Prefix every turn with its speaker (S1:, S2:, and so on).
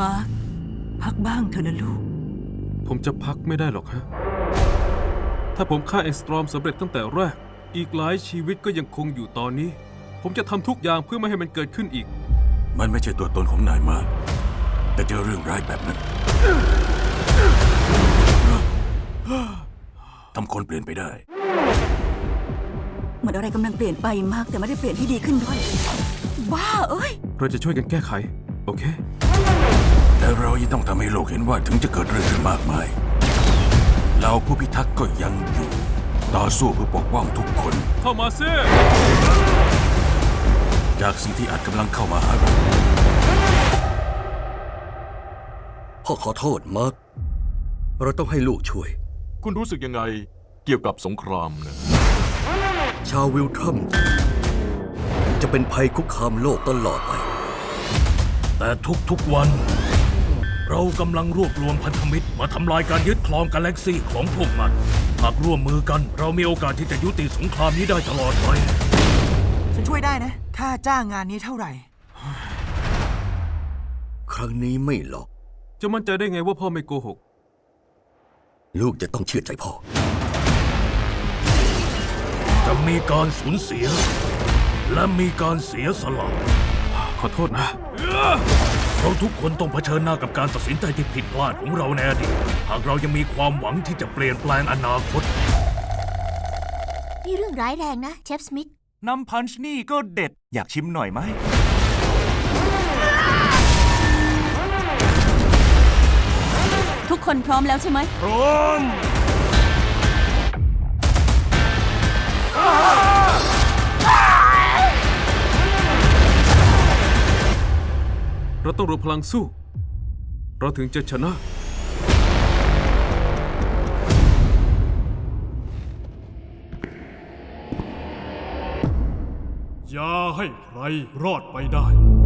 S1: มาร์คพักบ้างเถอะนะลูก
S2: ผมจะพักไม่ได้หรอกฮะ ถ้าผมฆ่าเอ็กสตรอมสำเร็จตั้งแต่แรก อีกหลายชีวิตก็ยังคงอยู่ตอนนี้ ผมจะทำทุกอย่างเพื่อไม่ให้มันเกิดขึ้นอีก
S3: มันไม่ใช่ตัวตนของนายมากแต่เจอเรื่องร้ายแบบนั้นทำคนเปลี่ยนไปได้
S1: เหมือนอะไรกำลังเปลี่ยนไปมากแต่ไม่ได้เปลี่ยนที่ดีขึ้นด้วย บ้าเอ้ย
S2: เราจะช่วยกันแก้ไข โอเค
S3: แต่เรายังต้องทำให้โลกเห็นว่าถึงจะเกิดเรื่องขึ้นมากมายเราผู้พิทักษ์ก็ยังอยู่ ต่อสู้เพื่อปกป้องทุกคน
S2: เข้ามาซิ
S3: จากสิ่งที่อาจกำลังเข้ามาหาเรา
S4: พ่อขอโทษมาร์คเราต้องให้ลูกช่วย
S5: คุณรู้สึกยังไงเกี่ยวกับสงครามนะ
S4: ชาววิลทรัมจะเป็นภัยคุกคามโลกตลอดไป
S6: แต่ทุกๆวัน เรากำลังรวบรวมพันธมิตรมาทำลายการยึดครองกาแล็กซี่ของพวกมัน หากร่วมมือกัน เรามีโอกาสที่จะยุติสงครามนี้ได้ตลอดไป
S7: ฉันช่วยได้นะ ค่าจ้างงานนี้เท่าไหร่
S4: ครั้งนี้ไม่หรอก
S2: จะมั่นใจได้ไงว่าพ่อไม่โกหก
S4: ลูกจะต้องเชื่อใจพ่อ
S6: จะมีการสูญเสีย และมีการเสียสละ
S2: ขอโทษนะ
S6: เราทุกคนต้องเผชิญหน้ากับการตัดสินใจที่ผิดพลาดของเราในอดีต หากเรายังมีความหวังที่จะเปลี่ยนแปลงอนาคต
S8: นี่เรื่องร้ายแรงนะเชฟสมิธ
S9: น้ำพันช์นี่ก็เด็ด อยากชิมหน่อยไหม
S1: ทุกคนพร้อมแล้วใช่ไหม
S6: พร้อม
S2: เราต้องรวมพลังสู้ เราถึงจะชนะ
S6: อย่าให้ใครรอดไปได้